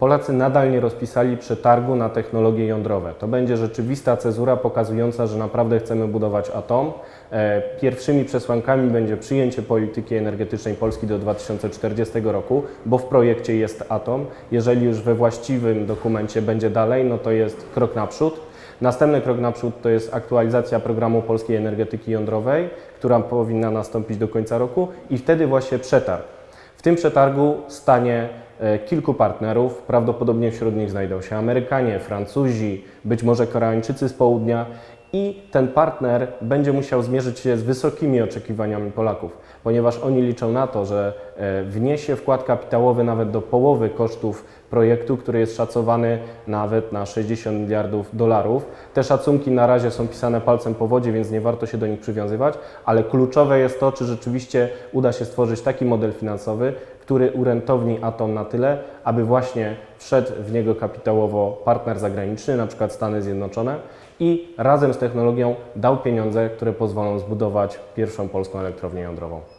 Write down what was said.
Polacy nadal nie rozpisali przetargu na technologie jądrowe. To będzie rzeczywista cezura pokazująca, że naprawdę chcemy budować atom. E, Pierwszymi przesłankami będzie przyjęcie polityki energetycznej Polski do 2040 roku, bo w projekcie jest atom. Jeżeli już we właściwym dokumencie będzie dalej, no to jest krok naprzód. Następny krok naprzód to jest aktualizacja programu polskiej energetyki jądrowej, która powinna nastąpić do końca roku i wtedy właśnie przetarg. W tym przetargu stanie e, kilku partnerów, prawdopodobnie wśród nich znajdą się Amerykanie, Francuzi, być może Koreańczycy z południa. I ten partner będzie musiał zmierzyć się z wysokimi oczekiwaniami Polaków, ponieważ oni liczą na to, że wniesie wkład kapitałowy nawet do połowy kosztów projektu, który jest szacowany nawet na 60 miliardów dolarów. Te szacunki na razie są pisane palcem po wodzie, więc nie warto się do nich przywiązywać, ale kluczowe jest to, czy rzeczywiście uda się stworzyć taki model finansowy, który urentowni atom na tyle, aby właśnie wszedł w niego kapitałowo partner zagraniczny, na przykład Stany Zjednoczone i razem z technologią dał pieniądze, które pozwolą zbudować pierwszą polską elektrownię jądrową.